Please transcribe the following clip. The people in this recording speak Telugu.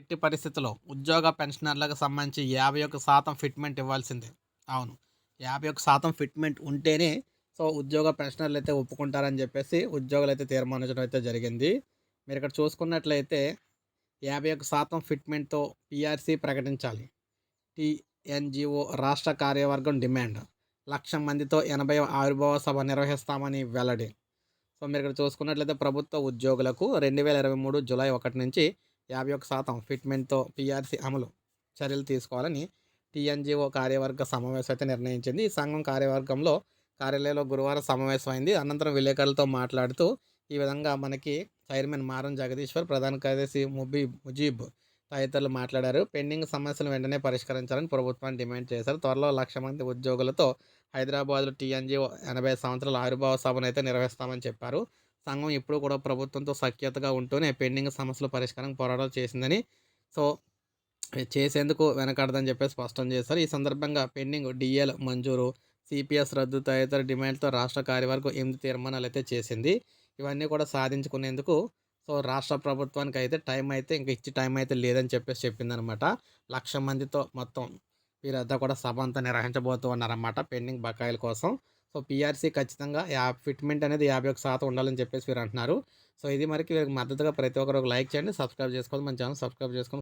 ఎట్టి పరిస్థితుల్లో ఉద్యోగ పెన్షనర్లకు సంబంధించి యాభై ఒక్క శాతం ఫిట్మెంట్ ఇవ్వాల్సిందే. అవును. యాభై ఒక్క శాతం ఫిట్మెంట్ ఉంటేనే సో ఉద్యోగ పెన్షనర్లు అయితే ఒప్పుకుంటారని చెప్పేసి ఉద్యోగులు అయితే తీర్మానించడం అయితే జరిగింది. మీరు ఇక్కడ చూసుకున్నట్లయితే యాభై ఒక్క శాతం ఫిట్మెంట్తో పిఆర్సీ ప్రకటించాలి. టీఎన్జిఓ రాష్ట్ర కార్యవర్గం డిమాండ్. లక్ష మందితో ఎనభై ఆవిర్భావ సభ నిర్వహిస్తామని వెల్లడి. సో మీరు ఇక్కడ చూసుకున్నట్లయితే ప్రభుత్వ ఉద్యోగులకు రెండు వేల ఇరవై మూడు జూలై ఒకటి నుంచి యాభై ఒక శాతం ఫిట్మెంట్తో పీఆర్సీ అమలు చర్యలు తీసుకోవాలని టీఎన్జిఓ కార్యవర్గ సమావేశం అయితే నిర్ణయించింది. ఈ సంఘం కార్యవర్గంలో కార్యాలయంలో గురువారం సమావేశం అయింది అనంతరం విలేకరులతో మాట్లాడుతూ ఈ విధంగా మనకి చైర్మన్ మారం జగదీశ్వర్ ప్రధాన కార్యదర్శి ముబీ ముజీబ్ తదితరులు మాట్లాడారు. పెండింగ్ సమస్యలు వెంటనే పరిష్కరించాలని ప్రభుత్వాన్ని డిమాండ్ చేశారు. త్వరలో లక్ష మంది ఉద్యోగులతో హైదరాబాద్లో టీఎన్జిఓ ఎనభై సంవత్సరాల ఆవిర్భావ సభను అయితే నిర్వహిస్తామని చెప్పారు. సంఘం ఎప్పుడూ కూడా ప్రభుత్వంతో సఖ్యతగా ఉంటూనే పెండింగ్ సమస్యల పరిష్కారం పోరాటాలు చేసిందని. సో చేసేందుకు వెనకాడదని చెప్పేసి స్పష్టం చేశారు. ఈ సందర్భంగా పెండింగ్ డిఎల్ మంజూరు సిపిఎస్ రద్దు తదితర డిమాండ్తో రాష్ట్ర కార్యవర్గం ఎనిమిది తీర్మానాలు అయితే చేసింది. ఇవన్నీ కూడా సాధించుకునేందుకు సో రాష్ట్ర ప్రభుత్వానికి అయితే టైం అయితే ఇంకా ఇచ్చి టైం అయితే లేదని చెప్పేసి చెప్పిందనమాట లక్ష మందితో మొత్తం వీరంతా కూడా సభ అంతా నిర్వహించబోతూ ఉన్నారన్నమాట పెండింగ్ బకాయిల కోసం. సో పీఆర్సీ ఖచ్చితంగా యాప్ ఫిట్మెంట్ అనేది యాభై ఒక శాతం ఉండాలని చెప్పేసి వీరు అంటున్నారు సో ఇది మరికి వీరికి మద్దతుగా ప్రతి ఒక్కరు ఒక లైక్ చేయండి సబ్స్క్రైబ్ చేసుకోండి మన ఛానల్ సబ్స్క్రైబ్ చేసుకొని